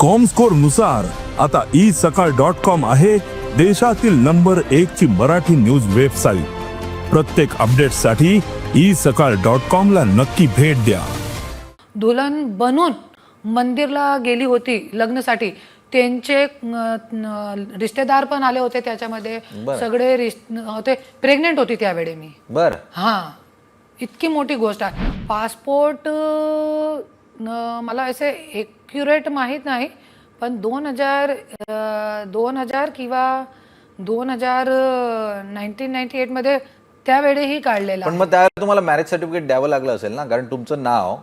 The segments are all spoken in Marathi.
कॉमस्कोरनुसार आता ई सकाळ डॉट कॉम आहे देशातील नंबर एक ची मराठी न्यूज वेबसाईट प्रत्येक अपडेटसाठी ई सकाळ डॉट कॉम ला नक्की भेट द्या. दुल्हन बनून मंदिरला गेली होती लग्नासाठी. त्यांचे रिश्तेदार पण आले होते त्याच्यामध्ये. सगळे रिश्त होते. प्रेग्नेंट होती त्यावेळी मी. बर. हां. इतकी मोठी गोष्ट आहे. पासपोर्ट मला असे एक्युरेट माहीत नाही पण दोन हजार दोन हजार किंवा दोन हजार नाईन्टीन नाईन्टी एटमध्ये त्यावेळीही काढलेला पण मग त्यावेळेला तुम्हाला मॅरेज सर्टिफिकेट द्यावं लागलं असेल ना? कारण तुमचं नाव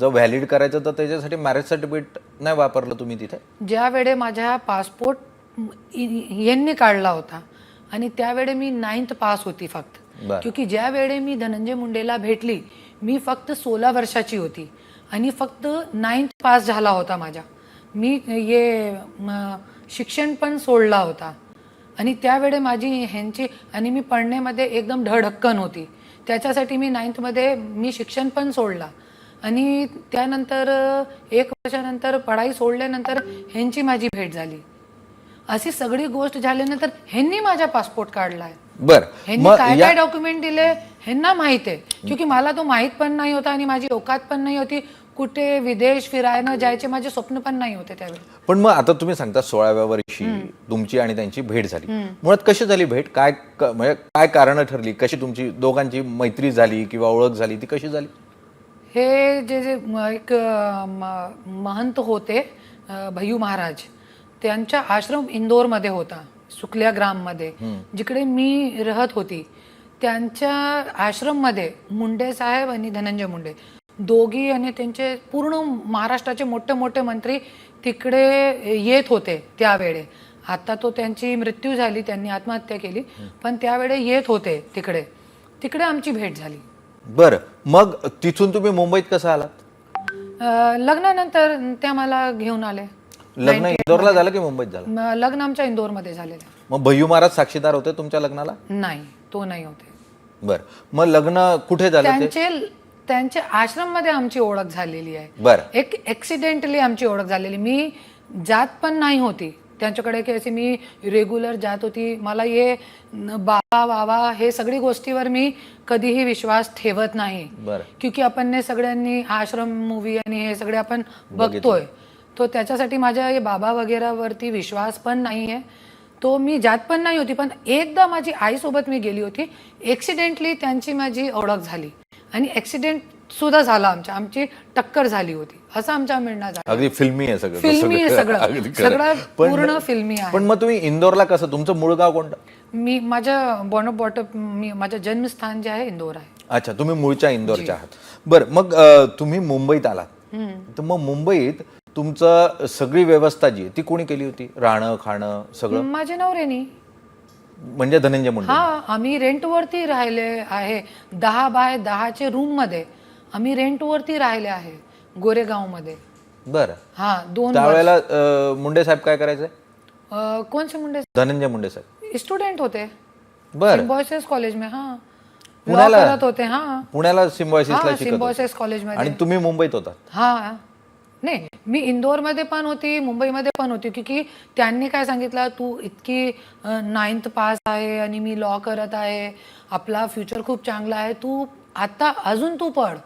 जर व्हॅलिड करायचं तर त्याच्यासाठी मॅरेज सर्टिफिकेट नाही वापरलं तुम्ही तिथे? ज्या वेळे माझ्या पासपोर्ट यांनी काढला होता आणि त्यावेळे मी नाईन्थ पास होती फक्त. क्योंकि ज्या वेळे मी धनंजय मुंडेला भेटली मी फक्त सोळा वर्षाची होती. आणि फक्त नाईन्थ पास झाला होता माझा मी ये शिक्षण पण सोडला होता. आणि त्यावेळे माझी ह्यांची आणि मी पडण्यामध्ये एकदम ढढक्कन होती. त्याच्यासाठी मी नाईन्थमध्ये मी शिक्षण पण सोडला. आणि त्यानंतर एक वर्षानंतर पढाई सोडल्यानंतर ह्यांची माझी भेट झाली. अशी सगळी गोष्ट झाल्यानंतर ह्यांनी माझा पासपोर्ट काढलाय. बर. ह्यांनी काय काय डॉक्युमेंट दिले? ह्यांना माहीत आहे. क्योंकि मला तो माहीत पण नाही होता आणि माझी औकात पण नाही होती. कुठे विदेश फिरायला जायचे माझे स्वप्न पण नाही होते त्यावेळी. पण मग आता तुम्ही सांगता सोळाव्या वर्षी तुमची आणि त्यांची भेट झाली. मुळात कशी झाली भेट? काय क- म्हणजे काय कारण ठरली? कशी तुमची दोघांची मैत्री झाली किंवा ओळख झाली? ती कशी झाली? हे जे जे म- एक अ, म- महंत होते अ, भय्यू महाराज त्यांचा आश्रम इंदोरमध्ये होता सुकल्या ग्राममध्ये. जिकडे मी राहत होती त्यांच्या आश्रममध्ये मुंडे साहेब आणि धनंजय मुंडे दोघी आणि त्यांचे पूर्ण महाराष्ट्राचे मोठे मोठे मंत्री तिकडे येत होते त्यावेळे. आता तो त्यांची मृत्यू झाली त्यांनी आत्महत्या केली पण त्यावेळे येत होते तिकडे. तिकडे आमची भेट झाली. बर मग तिथून तुम्ही मुंबईत कसं आलात? लग्नानंतर त्या मला घेऊन आले. लग्न इंदोरला झालं की मुंबईत झालं? लग्न आमच्या इंदोरमध्ये झालेलं. मग भय्यू महाराज साक्षीदार होते तुमच्या लग्नाला? नाही तो नाही होते. बर. मग लग्न कुठे झालं ते? त्यांचे त्यांच्या आश्रममध्ये आमची ओळख झालेली आहे. बर. एक ऍक्सिडेंटली आमची ओळख झालेली. मी जात पण नाही होती. त्यांच्याकडे की असे मी रेग्युलर जात होती. मला हे न- बाबा बाबा हे सगळी गोष्टीवर मी कधीही विश्वास ठेवत नाही. बरं. क्योंकि आपण सगळ्यांनी आश्रम मूवी आणि हे सगळे आपण बघतोय. तो त्याच्यासाठी माझ्या हे बाबा वगैरेवरती विश्वास पण नाही आहे तो मी जात पण नाही होती पण एकदा माझी आईसोबत मी गेली होती ॲक्सिडेंटली त्यांची माझी ओळख झाली. आणि ॲक्सिडेंट सुद्धा झाला आमच्या आमची टक्कर झाली होती. असं आमच्या मिळणं झालं. अगदी फिल्मी आहे सगळं. फिल्मी आहे सगळं. सगळं पूर्ण फिल्मी आहे. पण मग तुम्ही इंदोरला कसं तुमचं मूळ गाव कोणतं? मी माझ्या बॉन बॉटअप मी माझं जन्मस्थान जे आहे इंदोर आहे. अच्छा तुम्ही मूळच्या इंदोरच्या आहात. बरं मग तुम्ही मुंबईत आलात. तर मग मुंबईत तुमचं सगळी व्यवस्था जी ती कोणी केली होती? राहणं खाणं सगळं? माझ्या नवऱ्यानी म्हणजे धनंजय मुंडे. हा आम्ही रेंटवरती राहिले आहे. दहा बाय दहाचे रूममध्ये आम्ही रेंटवरती राहिले आहे गोरेगावमध्ये. बरं. हा दोन त्यावेळेला अं, मुंडे साहेब काय करायचे? अ, कोणसे मुंडे? धनंजय मुंडे साहेब. स्टूडेंट होते. बरं. सिम्बॉयसेस कॉलेज में हा. पुण्याला? करत होते हा. पुण्याला सिम्बॉयसिसला हा शिकत होते. सिम्बॉयसेस कॉलेज आणि मध्ये तुम्ही मुंबईत होता? हा. नाही मी इंदोरमध्ये पण होती मुंबईमध्ये पण होती की त्यांनी काय सांगितलं तू इतकी नाईन्थ पास आहे आणि मी लॉ करत आहे आपला फ्युचर खूप चांगला आहे तू आता अजून तू पड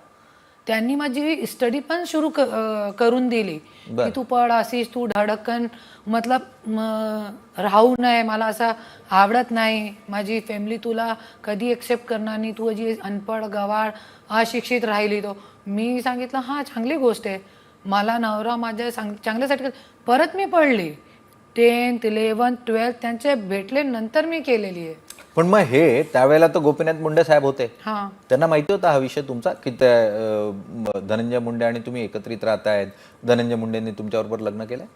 त्यांनी माझी स्टडी पण सुरू क- करून दिली की तू पड अशीच तू धडकन मतलब राहू नये मला असं आवडत नाही माझी फॅमिली तुला कधी एक्सेप्ट करणार नाही तू अजी अनपड गवाळ अशिक्षित राहिली तो मी सांगितलं हां चांगली गोष्ट आहे. मला नवरा माझ्या सांग चांगल्यासाठी परत मी पडली टेन्थ इलेवन्थ ट्वेल्थ त्यांचे भेटले नंतर मी केलेली आहे पण मग हे त्यावेळेला तर गोपीनाथ मुंडे साहेब होते हां त्यांना माहिती होता हा विषय तुमचा की त्या अं, धनंजय मुंडे आणि तुम्ही एकत्रित राहतायत धनंजय मुंडेंनी तुमच्याबरोबर लग्न केलंय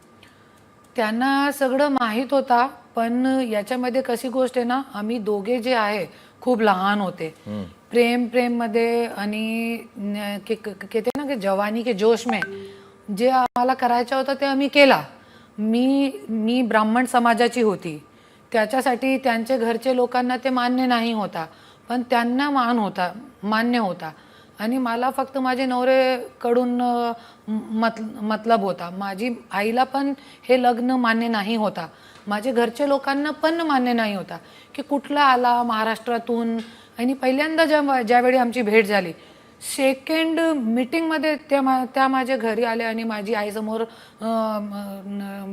त्यांना सगळं माहीत होता पण याच्यामध्ये कशी गोष्ट आहे ना आम्ही दोघे जे आहे खूप लहान होते प्रेम प्रेममध्ये आणि न- के- के- कहते ना की जवानी के जोश में जे आम्हाला करायचं होतं ते आम्ही केला. मी मी ब्राह्मण समाजाची होती. त्याच्यासाठी त्यांचे घरचे लोकांना ते मान्य नाही होता. पण त्यांना मान होता मान्य होता. आणि मला फक्त माझे नवरेकडून मत मतलब होता. माझी आईला पण हे लग्न मान्य नाही होता. माझे घरचे लोकांना पण मान्य नाही होता. की कुठला आला महाराष्ट्रातून? आणि पहिल्यांदा ज्या ज्यावेळी आमची भेट झाली सेकंड मीटिंगमध्ये त्या मा त्या माझ्या घरी आल्या आणि माझी आईसमोर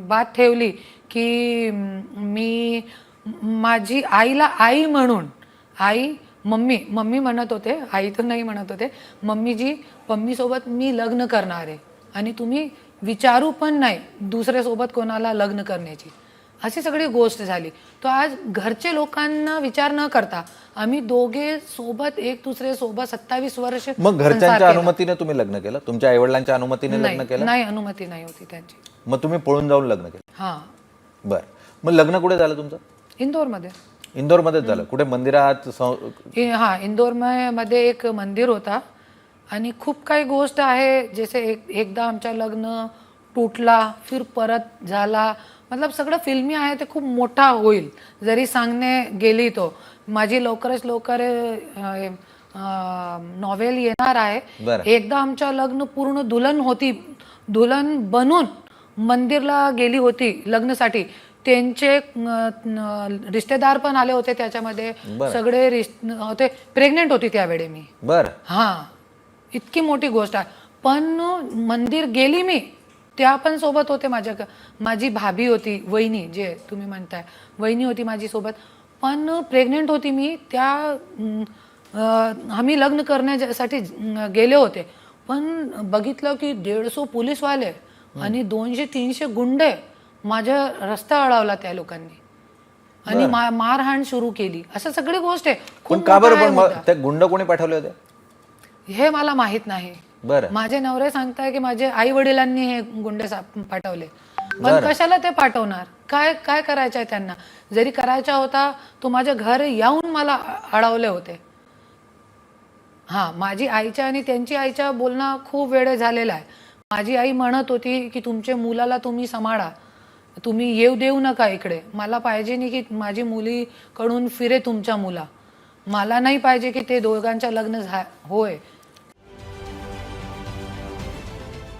बात ठेवली की मी माझी आईला आई म्हणून आई मम्मी मम्मी म्हणत होते आई तर नाही म्हणत होते मम्मीजी मम्मीसोबत मी लग्न करणार आहे आणि तुम्ही विचारू पण नाही दुसऱ्यासोबत कोणाला लग्न करण्याची. अशी सगळी गोष्ट झाली. तो आज घरचे लोकांना विचार न करता आम्ही दोघे सोबत एक दुसरे सोबत सत्तावीस वर्ष मग घरच्यांच्या. अनुमतीने तुम्ही लग्न केलं? तुमच्या आईवडिलांच्या अनुमतीने लग्न केलं? नाही अनुमती नाही होती त्यांची. मग तुम्ही पळून जाऊन लग्न केलं? हा. बर. मग लग्न कुठे झालं तुमचं? इंदोरमध्ये. इंदोरमध्येच झालं. कुठे मंदिरात हा इंदोरमध्ये एक मंदिर होता. आणि खूप काही गोष्ट आहे जसे एक एकदा आमच्या लग्न तुटला फिर परत झाला. मतलब सगळं फिल्मी आहे ते खूप मोठा होईल. जरी सांगणे गेली तो. माझी लवकरच लवकर नॉवेल येणार आहे. एकदा आमच्या लग्न पूर्ण दुल्हन होती दुल्हन बनून मंदिरला गेली होती लग्नासाठी. त्यांचे रिश्तेदार पण आले होते त्याच्यामध्ये. सगळे रिश्त होते. प्रेग्नेंट होती त्यावेळी मी. बर. हा. इतकी मोठी गोष्ट आहे. पण मंदिर गेली मी. त्या पण सोबत होते माझ्या माझी भाभी होती वहिनी जे तुम्ही म्हणताय. वहिनी होती माझी सोबत. पण प्रेग्नेंट होती मी त्या आम्ही लग्न करण्यासाठी गेले होते. पण बघितलं की दीडशे पोलीसवाले आणि दोनशे तीनशे गुंडे माझ्या रस्ता अडवला त्या लोकांनी. आणि मारहाण सुरू केली. असं सगळी गोष्ट आहे. गुंड कोणी पाठवले होते? हे मला माहीत नाही. बरं. माझे नवरे सांगताय की माझे आई वडिलांनी हे गुंडे पाठवले. पण कशाला ते पाठवणार? काय काय करायचं आहे त्यांना? जरी करायचा होता तो माझ्या घर येऊन मला अडवले होते. हा माझी आईच्या आणि त्यांची आईच्या बोलणं खूप वेळ झालेला आहे. माझी आई म्हणत होती की तुमच्या मुलाला तुम्ही सांभाळा. तुम्ही येऊ देऊ नका इकडे. मला पाहिजे नाही की माझी मुलीकडून फिरे तुमच्या मुला. मला नाही पाहिजे की ते दोघांचं लग्न झा होय.